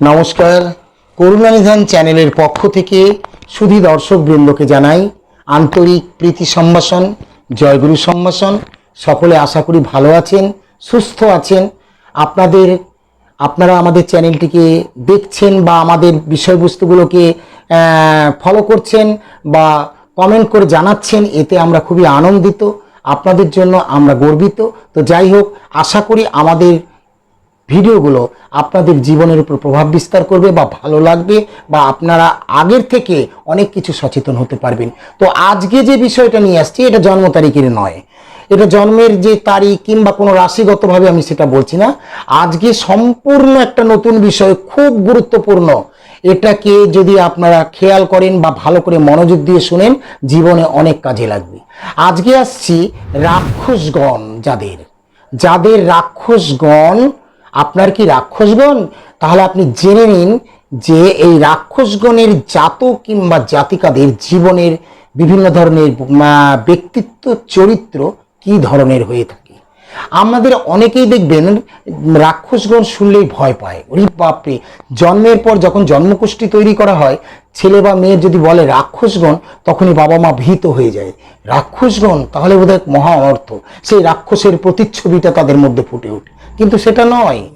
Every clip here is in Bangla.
নমস্কার। করুণানিধান চ্যানেলের পক্ষ থেকে সুধী দর্শক বৃন্দকে জানাই আন্তরিক প্রীতি সম্ভাষণ, জয়গুরু সম্ভাষণ। সকলে আশা করি ভালো আছেন, সুস্থ আছেন। আপনাদের, আপনারা আমাদের চ্যানেলটিকে দেখছেন বা আমাদের বিষয়বস্তুগুলোকে ফলো করছেন বা কমেন্ট করে জানাচ্ছেন, এতে আমরা খুবই আনন্দিত। আপনাদের জন্য আমরা গর্বিত। তো যাই হোক, আশা করি আমাদের ভিডিওগুলো আপনাদের জীবনের উপর প্রভাব বিস্তার করবে বা ভালো লাগবে বা আপনারা আগের থেকে অনেক কিছু সচেতন হতে পারবেন। তো আজকে যে বিষয়টা নিয়ে আসছি, এটা জন্ম তারিখের নয়। এটা জন্মের যে তারিখ কিংবা কোনো রাশিগতভাবে আমি সেটা বলছি না। আজকে সম্পূর্ণ একটা নতুন বিষয়, খুব গুরুত্বপূর্ণ। এটাকে যদি আপনারা খেয়াল করেন বা ভালো করে মনোযোগ দিয়ে শুনেন, জীবনে অনেক কাজে লাগবে। আজকে আসছি রাক্ষসগণ যাদের। যাদের রাক্ষসগণ আপনার কি রাক্ষসগণ তাহলে আপনি জেনে নিন যে এই রাক্ষসগণের জাত কিংবা জাতিকাদের জীবনের বিভিন্ন ধরনের ব্যক্তিত্ব, চরিত্র কি ধরনের হয়ে থাকে? আমাদের অনেকেই দেখবেন রাক্ষসগণ শুনলেই ভয় পায়। ওরে বাপরে! জন্মের পর যখন জন্মকুষ্টি তৈরি করা হয়, ছেলে বা মেয়ে যদি বলে রাক্ষসগণ তখনই বাবা মা ভীত হয়ে যায়। রাক্ষসগণ তাহলে বোধহয় মহা অর্থ সেই রাক্ষসের প্রতিচ্ছবিটা তাদের মধ্যে ফুটে ওঠে। কিন্তু সেটা নয়।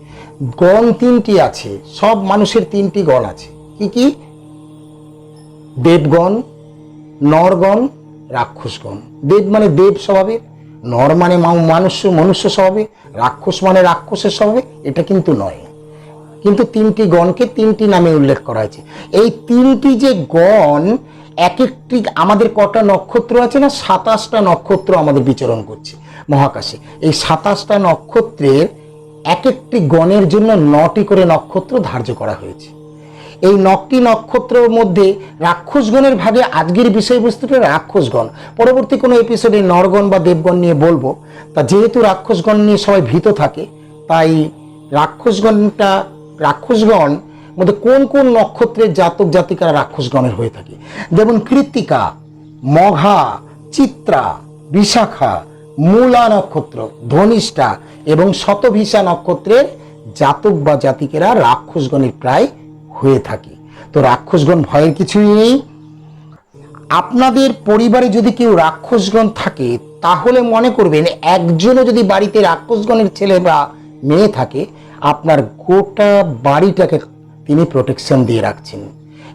গণ তিনটি আছে। সব মানুষের তিনটি গণ আছে। কি কি? দেবগণ, নরগণ, রাক্ষসগণ। দেব মানে দেব স্বভাবের, নর মানে মা- মনুষ্য মনুষ্য স্বভাবে রাক্ষস মানে রাক্ষসের স্বভাবে এটা কিন্তু নয়। কিন্তু তিনটি গণকে তিনটি নামে উল্লেখ করা হয়েছে। এই তিনটি যে গণ, এক একটি আমাদের কটা নক্ষত্র আছে না? সাতাশটা নক্ষত্র আমাদের বিচরণ করছে মহাকাশে। এই সাতাশটা নক্ষত্রের এক একটি গণের জন্য নটি করে নক্ষত্র ধার্য করা হয়েছে। এই নটি নক্ষত্রের মধ্যে রাক্ষসগণের ভাগে আজকের বিষয়বস্তুটা রাক্ষসগণ। পরবর্তী কোনো এপিসোডে নরগণ বা দেবগণ নিয়ে বলব। তা যেহেতু রাক্ষসগণ নিয়ে সবাই ভীত থাকে, তাই রাক্ষসগণটা, রাক্ষসগণ মধ্যে কোন কোন নক্ষত্রের জাতক জাতিকারা রাক্ষসগণের হয়ে থাকে? যেমন কৃত্তিকা, মঘা, চিত্রা, বিশাখা মূলা নক্ষত্র, ধনিষ্ঠা এবং শতভিসা নক্ষত্রের জাতক বা জাতিকেরা রাক্ষসগণের প্রায় হয়ে থাকে। তো রাক্ষসগণ ভয়ের কিছুই নেই। আপনাদের পরিবারে যদি কেউ রাক্ষসগণ থাকে, তাহলে মনে করবেন একজনও যদি বাড়িতে রাক্ষসগণের ছেলে বা মেয়ে থাকে, আপনার গোটা বাড়িটাকে তিনি প্রোটেকশন দিয়ে রাখছেন।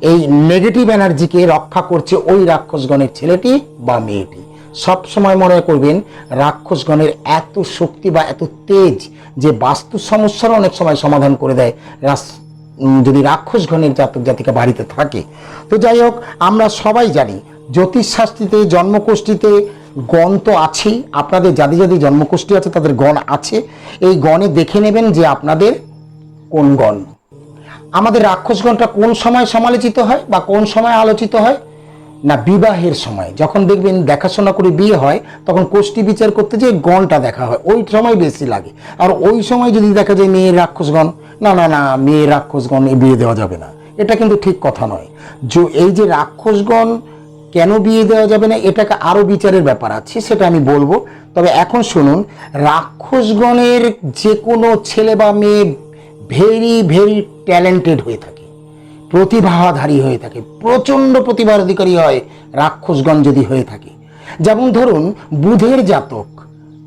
এই নেগেটিভ এনার্জিকে রক্ষা করছে ওই রাক্ষসগণের ছেলেটি বা মেয়েটি। সব সময় মনে করবেন, রাক্ষসগণের এত শক্তি বা এত তেজ যে বাস্তু সমস্যারও অনেক সময় সমাধান করে দেয়, রাস- যদি রাক্ষসগণের জাতক জাতিকা বাড়িতে থাকে। তো যাই হোক, আমরা সবাই জানি, জ্যোতিষশাস্ত্রীতে জন্মকোষ্ঠীতে গণ তো আছেই, আপনাদের যাদের যাদের জন্মকোষ্ঠী আছে, তাদের গণ আছে, এই গণে দেখে নেবেন যে আপনাদের কোন গণ। আমাদের রাক্ষসগণটা কোন সময় সমালোচিত হয় বা কোন সময় আলোচিত হয়? না বিবাহের সময়। যখন দেখবেন দেখাশোনা করে বিয়ে হয়, তখন কোষ্ঠী বিচার করতে যে গণটা দেখা হয়। ওই সময় বেশি লাগে। আর ওই সময় যদি দেখা যায় মেয়ের রাক্ষসগণ, না না না মেয়ের রাক্ষসগণ বিয়ে দেওয়া যাবে না। এটা কিন্তু ঠিক কথা নয়। যে, এই যে রাক্ষসগণ কেন বিয়ে দেওয়া যাবে না, এটাকে আরও বিচারের ব্যাপার আছে, সেটা আমি বলব। তবে এখন শুনুন, রাক্ষসগণের যে কোনো ছেলে বা মেয়ে ভেরি ভেরি ট্যালেন্টেড হয়ে থাকে। প্রতিভাধারী হয়ে থাকে, প্রচণ্ড প্রতিভার অধিকারী হয় রাক্ষসগণ যদি হয়ে থাকে। যেমন ধরুন, বুধের জাতক,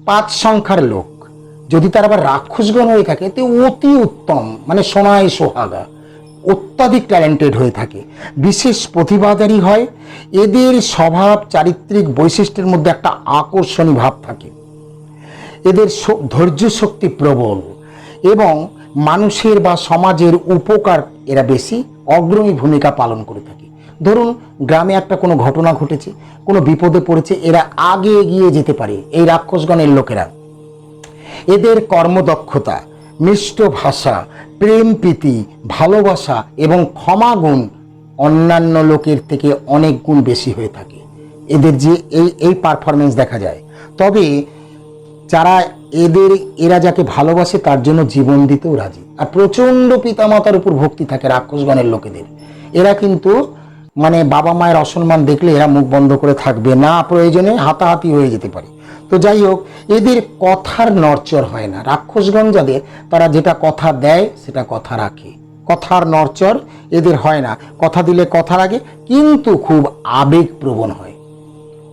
পাঁচ সংখ্যার লোক, যদি তার আবার রাক্ষসগণ হয়ে থাকে, তো অতি উত্তম মানে সোনায় সোহাগা, অত্যাধিক ট্যালেন্টেড হয়ে থাকে। বিশেষ প্রতিভাধারী হয়, এদের স্বভাব চারিত্রিক বৈশিষ্ট্যের মধ্যে একটা আকর্ষণী ভাব থাকে। এদের ধৈর্য শক্তি প্রবল এবং মানুষের বা সমাজের উপকার এরা বেশি। অগ্রণী ভূমিকা পালন করে থাকে। ধরুন, গ্রামে একটা কোনো ঘটনা ঘটেছে, কোনো বিপদে পড়েছে, এরা আগে এগিয়ে যেতে পারে, এই রাক্ষসগণের লোকেরা। এদের কর্মদক্ষতা, মিষ্ট ভাষা, প্রেম প্রীতি, ভালোবাসা এবং ক্ষমাগুণ অন্যান্য লোকের থেকে অনেক গুণ বেশি হয়ে থাকে। এদের যে এই এই পারফরমেন্স দেখা যায়। তবে যারা এদের, এরা যাকে ভালোবাসে তার জন্য জীবন দিতেও রাজি। আর প্রচণ্ড পিতামাতার উপর ভক্তি থাকে রাক্ষসগণের লোকেদের। এরা কিন্তু মানে বাবা মায়ের অসম্মান দেখলে এরা মুখ বন্ধ করে থাকবে না, প্রয়োজনে হাতাহাতি হয়ে যেতে পারে। তো যাই হোক, এদের কথার নড়চড় হয় না। রাক্ষসগণ যাদের, তারা যেটা কথা দেয় সেটা কথা রাখে। কথার নরচর এদের হয় না। কথা দিলে কথা আগে কিন্তু খুব আবেগপ্রবণ হয়।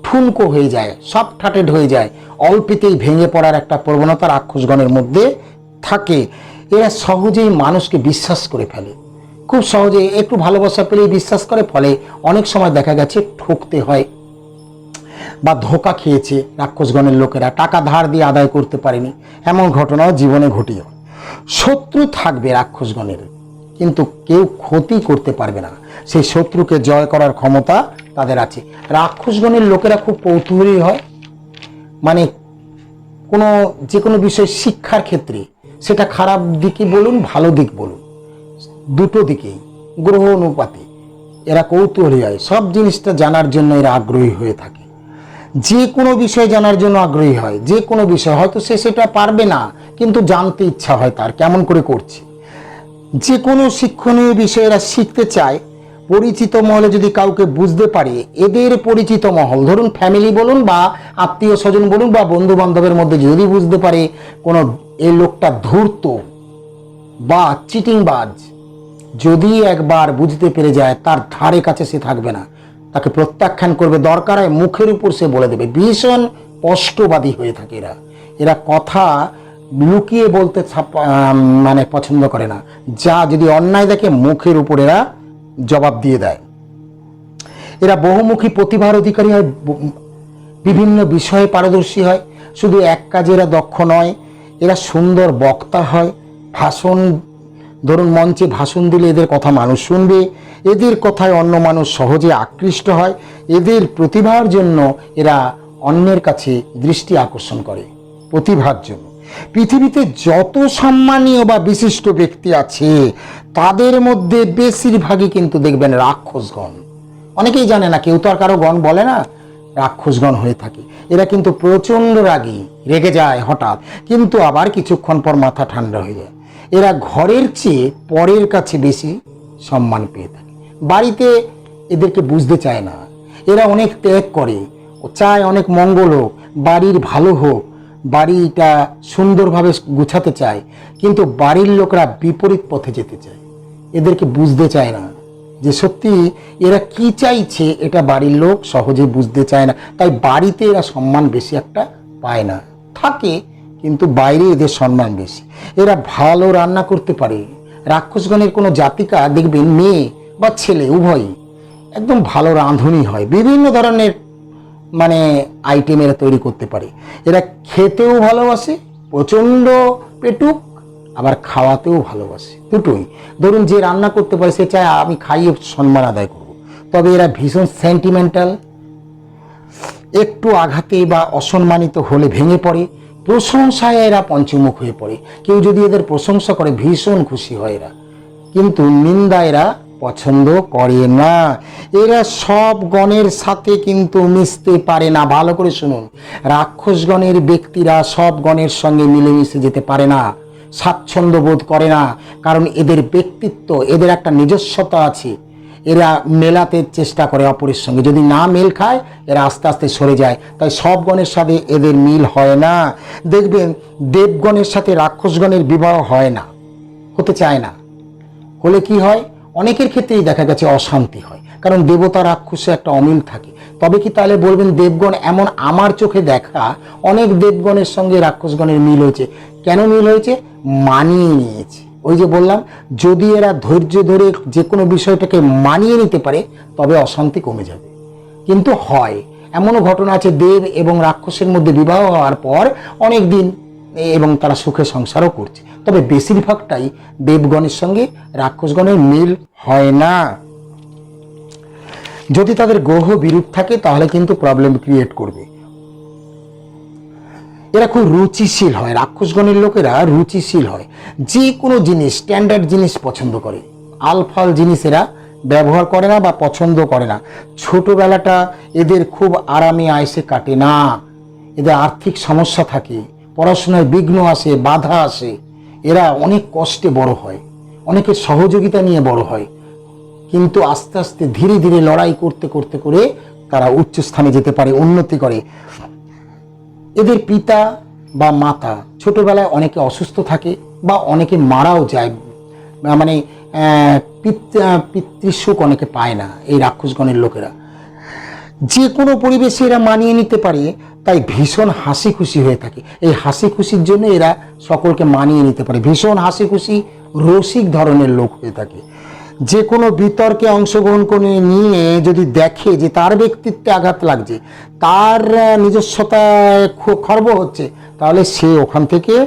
ঠুনকো হয়ে যায় সব ঠাটেড হয়ে যায়, অল্পেতেই ভেঙে পড়ার একটা প্রবণতা রাক্ষসগণের মধ্যে থাকে। এরা সহজেই মানুষকে বিশ্বাস করে ফেলে। খুব সহজে একটু ভালোবাসা পেলেই বিশ্বাস করে, ফলে অনেক সময় দেখা গেছে ঠকতে হয় বা ধোকা খেয়েছে রাক্ষসগণের লোকেরা, টাকা ধার দিয়ে আদায় করতে পারেনি। এমন ঘটনাও জীবনে ঘটিয়ে শত্রু থাকবে রাক্ষসগণের, কিন্তু কেউ ক্ষতি করতে পারবে না। সেই শত্রুকে জয় করার ক্ষমতা তাদের আছে। রাক্ষসগণের লোকেরা খুব কৌতূহলী হয়। মানে কোনো, যে কোনো বিষয় শিক্ষার ক্ষেত্রে সেটা খারাপ দিকে বলুন, ভালো দিক বলুন। দুটো দিকেই, গ্রহ অনুপাতে এরা কৌতূহলী হয়। সব জিনিসটা জানার জন্য এরা আগ্রহী হয়ে থাকে। যে কোনো বিষয় জানার জন্য আগ্রহী হয়। যে কোনো বিষয়, হয়তো সে সেটা পারবে না, কিন্তু জানতে ইচ্ছা হয় তার, কেমন করে করছে। যে কোনো শিক্ষণীয় বিষয় এরা শিখতে চায় পরিচিত মহলে যদি কাউকে বুঝতে পারে, এদের পরিচিত মহল, ধরুন ফ্যামিলি বলুন বা আত্মীয় স্বজন বলুন বা বন্ধু বান্ধবের মধ্যে যদি বুঝতে পারে কোনো, এই লোকটা ধূর্ত বা চিটিংবাজ, যদি একবার বুঝতে পেরে যায় তার ধারে কাছে সে থাকবে না, তাকে প্রত্যাখ্যান করবে, দরকার হয় মুখের উপর সে বলে দেবে। ভীষণ স্পষ্টবাদী হয়ে থাকে এরা। এরা কথা লুকিয়ে বলতে মানে পছন্দ করে না। যা যদি অন্যায় দেখে মুখের উপর এরা জবাব দিয়ে দেয়। এরা বহুমুখী প্রতিভার অধিকারী হয়, বিভিন্ন বিষয়ে পারদর্শী হয়। শুধু এক কাজে এরা দক্ষ নয়, এরা সুন্দর বক্তা হয়। ভাষণ, ধরুন মঞ্চে ভাষণ দিলে এদের কথা মানুষ শুনবে। এদের কথায় অন্য মানুষ সহজে আকৃষ্ট হয়। এদের প্রতিভার জন্য এরা অন্যের কাছে দৃষ্টি আকর্ষণ করে, প্রতিভার জন্য। পৃথিবীতে যত সম্মানীয় বা বিশিষ্ট ব্যক্তি আছে, তাদের মধ্যে বেশিরভাগই কিন্তু দেখবেন রাক্ষসগণ। অনেকেই জানে না, কেউ তো আর কারও গণ বলে না, রাক্ষসগণ হয়ে থাকে। এরা কিন্তু প্রচণ্ড রাগী, রেগে যায় হঠাৎ। কিন্তু আবার কিছুক্ষণ পর মাথা ঠান্ডা হয়ে যায়। এরা ঘরের চেয়ে পরের কাছে বেশি সম্মান পেয়ে থাকে। বাড়িতে এদেরকে বুঝতে চায় না। এরা অনেক ত্যাগ করে চায় অনেক মঙ্গল হোক, বাড়ির ভালো হোক বাড়িটা সুন্দরভাবে গুছাতে চায়, কিন্তু বাড়ির লোকরা বিপরীত পথে যেতে চায়। এদেরকে বুঝতে চায় না যে সত্যি এরা কি চাইছে এটা বাড়ির লোক সহজে বুঝতে চায় না। তাই বাড়িতে এরা সম্মান বেশি একটা পায় না। থাকে, কিন্তু বাইরে এদের সম্মান বেশি। এরা ভালো রান্না করতে পারে। রাক্ষসগণের কোনো জাতিকা, দেখবেন মেয়ে বা ছেলে, উভয়ই একদম ভালো রাঁধুনি হয়। বিভিন্ন ধরনের মানে আইটেম এরা তৈরি করতে পারে। এরা খেতেও ভালোবাসে, প্রচণ্ড পেটুক, আবার খাওয়াতেও ভালোবাসে। দুটোই। ধরুন যে রান্না করতে পারে, সে চায়, আমি খাইয়ে সম্মান আদায় করব। তবে এরা ভীষণ সেন্টিমেন্টাল একটু আঘাতে বা অসম্মানিত হলে ভেঙে পড়ে। প্রশংসায় এরা পঞ্চমুখ হয়ে পড়ে। কেউ যদি এদের প্রশংসা করে, ভীষণ খুশি হয় এরা। কিন্তু নিন্দা এরা পছন্দ করে না। এরা সব গণের সাথে কিন্তু মিশতে পারে না। ভালো করে শুনুন। রাক্ষসগণের ব্যক্তিরা সব গণের সঙ্গে মিলেমিশে যেতে পারে না। স্বাচ্ছন্দ্য বোধ করে না। কারণ এদের ব্যক্তিত্ব, এদের একটা নিজস্বতা আছে। এরা মেলাতে চেষ্টা করে অপরের সঙ্গে। যদি না মেল খায়, এরা আস্তে আস্তে সরে যায়। তাই সব গণের সাথে এদের মিল হয় না। দেখবেন, দেবগণের সাথে রাক্ষসগণের বিবাহ হয় না। হতে চায় না। হলে কি হয়? অনেকের ক্ষেত্রেই দেখা গেছে অশান্তি হয়। কারণ দেবতা রাক্ষসে একটা অমিল থাকে। তবে কি তাহলে বলবেন দেবগণ এমন আমার চোখে দেখা, অনেক দেবগণের সঙ্গে রাক্ষসগণের মিল হয়েছে। কেন মিল হয়েছে? মানিয়ে নিয়েছে। ওই যে বললাম, যদি এরা ধৈর্য ধরে যে কোনো বিষয়টাকে মানিয়ে নিতে পারে, তবে অশান্তি কমে যাবে। কিন্তু হয়। এমনও ঘটনা আছে, দেব এবং রাক্ষসের মধ্যে বিবাহ হওয়ার পর অনেক দিন এবং তারা সুখে সংসারও করছে। তবে বেশিরভাগটাই দেবগণের সঙ্গে রাক্ষসগণের মিল হয় না। যদি তাদের গ্রহ বিরূপ থাকে, তাহলে কিন্তু প্রবলেম ক্রিয়েট করবে। এরা খুব রুচিশীল হয়, রাক্ষসগণের লোকেরা রুচিশীল হয়। যে কোনো জিনিস স্ট্যান্ডার্ড জিনিস পছন্দ করে। আলফাল জিনিস এরা ব্যবহার করে না বা পছন্দ করে না। ছোটবেলাটা এদের খুব আরামে আয়সে কাটে না। এদের আর্থিক সমস্যা থাকে। পড়াশোনায় বিঘ্ন আসে, বাধা আসে, এরা অনেক কষ্টে বড় হয়, অনেকের সহযোগিতা নিয়ে বড় হয়। কিন্তু আস্তে আস্তে ধীরে ধীরে লড়াই করতে করতে, করে তারা উচ্চ স্থানে যেতে পারে, উন্নতি করে। এদের পিতা বা মাতা ছোটবেলায় অনেকে অসুস্থ থাকে বা অনেকে মারাও যায়। মানে পিতৃসুখ অনেকে পায় না এই রাক্ষসগণের লোকেরা। যে কোনো পরিবেশে এরা মানিয়ে নিতে পারে তাই ভীষণ হাসি খুশি হয়ে থাকে। এই হাসি খুশির জন্য এরা সকলকে মানিয়ে নিতে পারে। ভীষণ হাসি খুশি রসিক ধরনের লোক হয়ে থাকে। যে কোনো বিতর্কে অংশগ্রহণ করে নিয়ে যদি দেখে যে তার ব্যক্তিত্বে আঘাত লাগছে, তার খ- খর্ব হচ্ছে, তাহলে সে ওখান থেকে,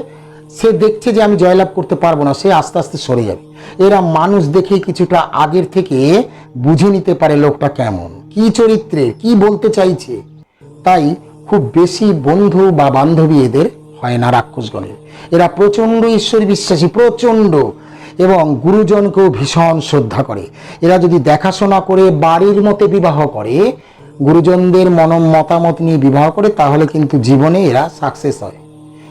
সে দেখছে যে আমি জয়লাভ করতে পারব না, সে আস্তে আস্তে সরে যাবে। এরা মানুষ দেখেই কিছুটা আগের থেকে বুঝে নিতে পারে লোকটা কেমন, কি চরিত্রে, কি বলতে চাইছে। তাই খুব বেশি বন্ধু বা বান্ধবী এদের হয় না রাক্ষসগণের। এরা প্রচণ্ড ঈশ্বর বিশ্বাসী, প্রচণ্ড। এবং গুরুজনকেও ভীষণ শ্রদ্ধা করে। এরা যদি দেখাশোনা করে, বাড়ির মতে বিবাহ করে, গুরুজনদের মন মতামত নিয়ে বিবাহ করে, তাহলে কিন্তু জীবনে এরা সাকসেস হয়।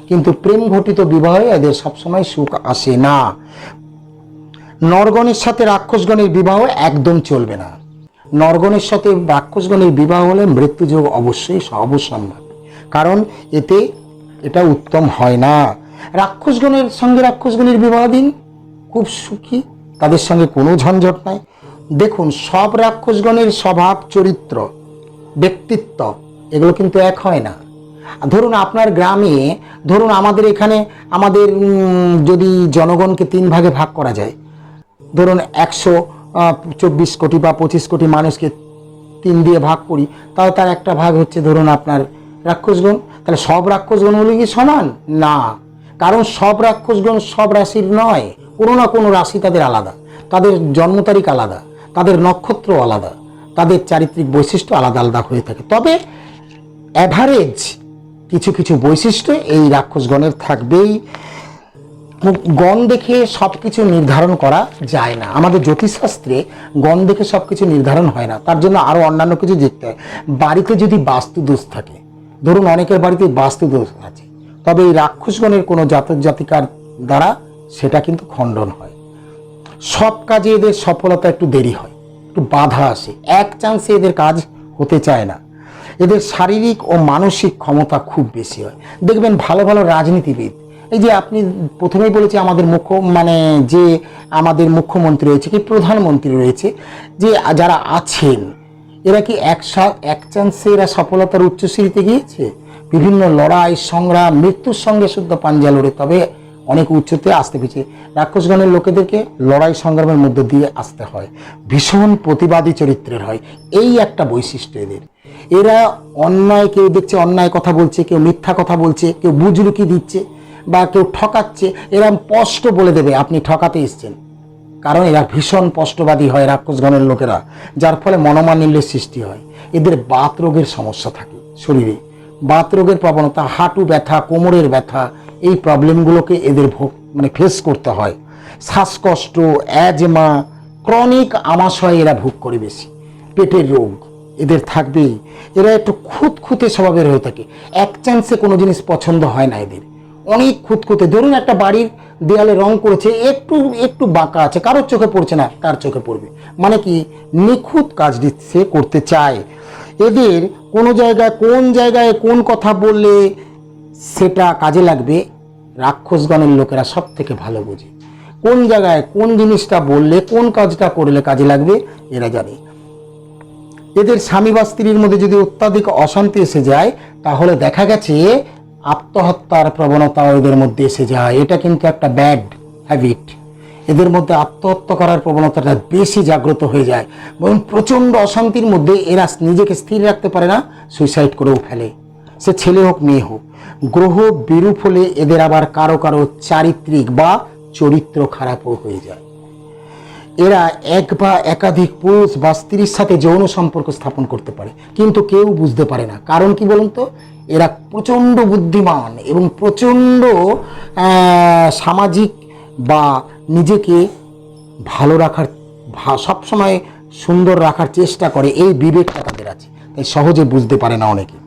কিন্তু প্রেম ঘটিত বিবাহে এদের সবসময় সুখ আসে না। নরগণের সাথে রাক্ষসগণের বিবাহ একদম চলবে না। নরগণের সাথে রাক্ষসগণের বিবাহ হলে মৃত্যুযোগ অবশ্যই অবশ্যম্ভাবী কারণ এতে এটা উত্তম হয় না। রাক্ষসগণের সঙ্গে রাক্ষসগণের বিবাহ দিন খুব সুখী, তাদের সঙ্গে কোনো ঝঞ্ঝট নাই। দেখুন, সব রাক্ষসগণের স্বভাব, চরিত্র, ব্যক্তিত্ব, এগুলো কিন্তু এক হয় না। ধরুন আপনার গ্রামে, ধরুন আমাদের এখানে, আমাদের যদি জনগণকে তিন ভাগে ভাগ করা যায়, ধরুন একশো চব্বিশ কোটি বা পঁচিশ কোটি মানুষকে তিন দিয়ে ভাগ করি, তাও তার একটা ভাগ হচ্ছে ধরুন আপনার রাক্ষসগণ তাহলে সব রাক্ষসগণ হলে কি সমান? না। কারণ সব রাক্ষসগণ সব রাশির নয়। কোনো না কোনো রাশি তাদের আলাদা। তাদের জন্ম তারিখ আলাদা। তাদের নক্ষত্র আলাদা। তাদের চারিত্রিক বৈশিষ্ট্য আলাদা আলাদা হয়ে থাকে। তবে অ্যাভারেজ কিছু কিছু বৈশিষ্ট্য এই রাক্ষসগণের থাকবেই। গণ দেখে সব কিছু নির্ধারণ করা যায় না। আমাদের জ্যোতিষশাস্ত্রে গণ দেখে সব কিছু নির্ধারণ হয় না। তার জন্য আরও অন্যান্য কিছু দেখতে হয়। বাড়িতে যদি বাস্তু দোষ থাকে, ধরুন অনেকের বাড়িতে বাস্তু দোষ আছে, তবে এই রাক্ষসগণের কোনো জাতক জাতিকার দ্বারা সেটা কিন্তু খণ্ডন হয়। সব কাজে এদের সফলতা একটু দেরি হয়, একটু বাধা আসে। এক চান্সে এদের কাজ হতে চায় না। এদের শারীরিক ও মানসিক ক্ষমতা খুব বেশি হয়। দেখবেন ভালো ভালো রাজনীতিবিদ এই যে আপনি প্রথমেই বলেছি আমাদের মুখ্য মানে যে আমাদের মুখ্যমন্ত্রী রয়েছে কি প্রধানমন্ত্রী রয়েছে, যে যারা আছেন, এরা কি এক এক চান্সে এরা সফলতার উচ্চ সিঁড়িতে গিয়েছে? বিভিন্ন লড়াই, সংগ্রাম, মৃত্যুর সঙ্গে শুদ্ধ পাঞ্জা লড়ে, তবে অনেক উচ্চতে আসতে পেরেছে রাক্ষসগণের লোকেদেরকে লড়াই, সংগ্রামের মধ্যে দিয়ে আসতে হয়। ভীষণ প্রতিবাদী চরিত্রের হয়। এই একটা বৈশিষ্ট্য এদের। এরা অন্যায়, কেউ দেখছে অন্যায় কথা বলছে, কেউ মিথ্যা কথা বলছে, কেউ বুজরুকি দিচ্ছে। বা কেউ ঠকাচ্ছে এরা স্পষ্ট বলে দেবে, আপনি ঠকাতে এসছেন। কারণ এরা ভীষণ স্পষ্টবাদী হয় রাক্ষসগণের লোকেরা, যার ফলে মনোমালিন্যের সৃষ্টি হয়। এদের বাত রোগের সমস্যা থাকে শরীরে। বাত রোগের প্রবণতা, হাঁটু ব্যথা, কোমরের ব্যথা, এই প্রবলেমগুলোকে এদের ভোগ মানে ফেস করতে হয়। শ্বাসকষ্ট, অ্যাজমা, ক্রনিক আমাশয় এরা ভোগ করে বেশি। পেটের রোগ এদের থাকবেই। এরা একটু খুঁতখুঁতে স্বভাবের হয়ে থাকে। এক চান্সে কোনো জিনিস পছন্দ হয় না এদের। অনেক খুঁতখুঁতে। ধরুন একটা বাড়ির দেয়ালে রং করেছে, একটু একটু বাঁকা আছে, কারোর চোখে পড়ছে না, তার চোখে পড়বে। মানে কি, নিখুঁত কাজটি সে করতে চায়। এদের কোনো জায়গায়, কোন জায়গায় কোন কথা বললে সেটা কাজে লাগবে, রাক্ষসগণের লোকেরা সব থেকে ভালো বোঝে। কোন জায়গায় কোন জিনিসটা বললে, কোন কাজটা করলে কাজে লাগবে, এরা জানে। এদের স্বামী বা স্ত্রীর মধ্যে যদি অত্যাধিক অশান্তি এসে যায়, তাহলে দেখা গেছে আত্মহত্যার প্রবণতা এদের মধ্যে এসে যায়। এটা কিন্তু একটা ব্যাড হ্যাবিট এদের মধ্যে আত্মহত্যা করার প্রবণতাটা বেশি জাগ্রত হয়ে যায়। এবং প্রচণ্ড অশান্তির মধ্যে এরা নিজেকে স্থির রাখতে পারে না সুইসাইড করেও ফেলে। সে ছেলে হোক, মেয়ে হোক, গ্রহ বিরূপ হলে এদের আবার কারও কারও চারিত্রিক বা চরিত্র খারাপও হয়ে যায়। এরা এক বা একাধিক পুরুষ বা স্ত্রীর সাথে যৌন সম্পর্ক স্থাপন করতে পারে। কিন্তু কেউ বুঝতে পারে না। কারণ কি বলুন তো? এরা প্রচণ্ড বুদ্ধিমান এবং প্রচণ্ড সামাজিক বা নিজেকে ভালো রাখার সবসময় সুন্দর রাখার চেষ্টা করে। এই বিবেকটা তাদের আছে। তাই সহজে বুঝতে পারে না অনেকে।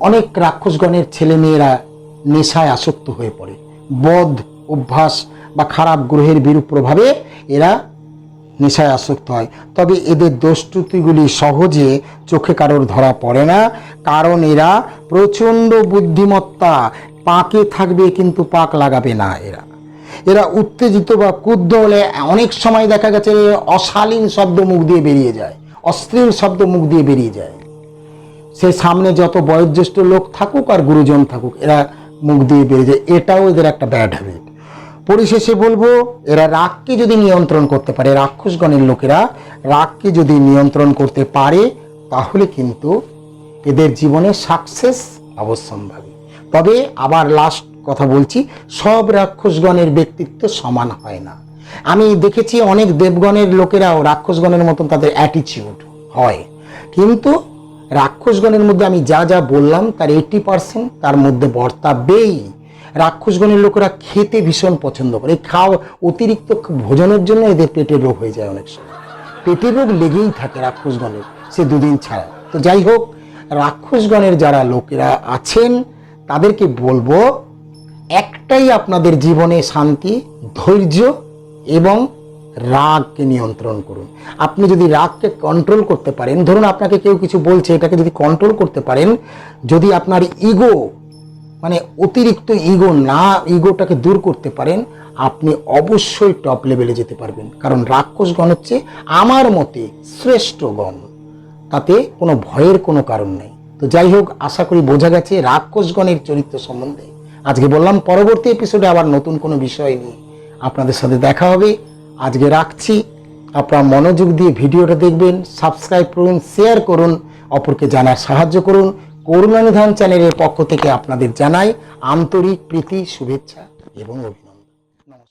অনেক রাক্ষসগণের ছেলেমেয়েরা নেশায় আসক্ত হয়ে পড়ে। বধ, অভ্যাস বা খারাপ গ্রহের বিরূপ প্রভাবে এরা নেশায় আসক্ত হয়। তবে এদের দোষত্রুটিগুলি সহজে চোখে কারোর ধরা পড়ে না, কারণ এরা প্রচণ্ড বুদ্ধিমত্তা, পাকে থাকবে কিন্তু পাক লাগাবে না এরা। এরা উত্তেজিত বা ক্রুদ্ধ হলে অনেক সময় দেখা গেছে অশালীন শব্দ মুখ দিয়ে বেরিয়ে যায়, অশ্লীল শব্দ মুখ দিয়ে বেরিয়ে যায়। সে সামনে যত বয়োজ্যেষ্ঠ লোক থাকুক আর গুরুজন থাকুক, এরা মুখ দিয়ে বেরিয়ে যায়। এটাও এদের একটা ব্যাড হ্যাবিট পরিশেষে বলব, এরা রাগকে যদি নিয়ন্ত্রণ করতে পারে, রাক্ষসগণের লোকেরা রাগকে যদি নিয়ন্ত্রণ করতে পারে, তাহলে কিন্তু এদের জীবনে সাকসেস অবশ্যম্ভাবী। তবে আবার লাস্ট কথা বলছি, সব রাক্ষসগণের ব্যক্তিত্ব সমান হয় না। আমি দেখেছি অনেক দেবগণের লোকেরাও রাক্ষসগণের মতন তাদের অ্যাটিচিউড হয়। কিন্তু রাক্ষসগণের মধ্যে আমি যা যা বললাম, তার এইটি পার্সেন্ট তার মধ্যে বর্তাবেই রাক্ষসগণের লোকেরা খেতে ভীষণ পছন্দ করে। খাওয়া অতিরিক্ত ভোজনের জন্য এদের পেটের রোগ হয়ে যায় অনেক সময়। পেটের রোগ লেগেই থাকে রাক্ষসগণের, সে দুদিন ছাড়া। তো যাই হোক, রাক্ষসগণের যারা লোকেরা আছেন, তাদেরকে বলব, একটাই আপনাদের জীবনে শান্তি, ধৈর্য এবং রাগকে নিয়ন্ত্রণ করুন। আপনি যদি রাগকে কন্ট্রোল করতে পারেন, ধরুন আপনাকে কেউ কিছু বলছে, এটাকে যদি কন্ট্রোল করতে পারেন, যদি আপনার ইগো মানে অতিরিক্ত ইগো না ইগোটাকে দূর করতে পারেন, আপনি অবশ্যই টপ লেভেলে যেতে পারবেন। কারণ রাক্ষসগণ হচ্ছে আমার মতে শ্রেষ্ঠ গণ। তাতে কোনো ভয়ের কোনো কারণ নেই। তো যাই হোক, আশা করি বোঝা গেছে রাক্ষসগণের চরিত্র সম্বন্ধে। আজকে বললাম, পরবর্তী এপিসোডে আবার নতুন কোনো বিষয় নিয়ে আপনাদের সাথে দেখা হবে। আজকে রাখছি। আপনারা মনোযোগ দিয়ে ভিডিওটা দেখবেন, সাবস্ক্রাইব করুন শেয়ার করুন, অপরকে জানার সাহায্য করুন। করুণানিধান চ্যানেলের পক্ষ থেকে আপনাদের জানাই আন্তরিক প্রীতি শুভেচ্ছা এবং অভিনন্দন।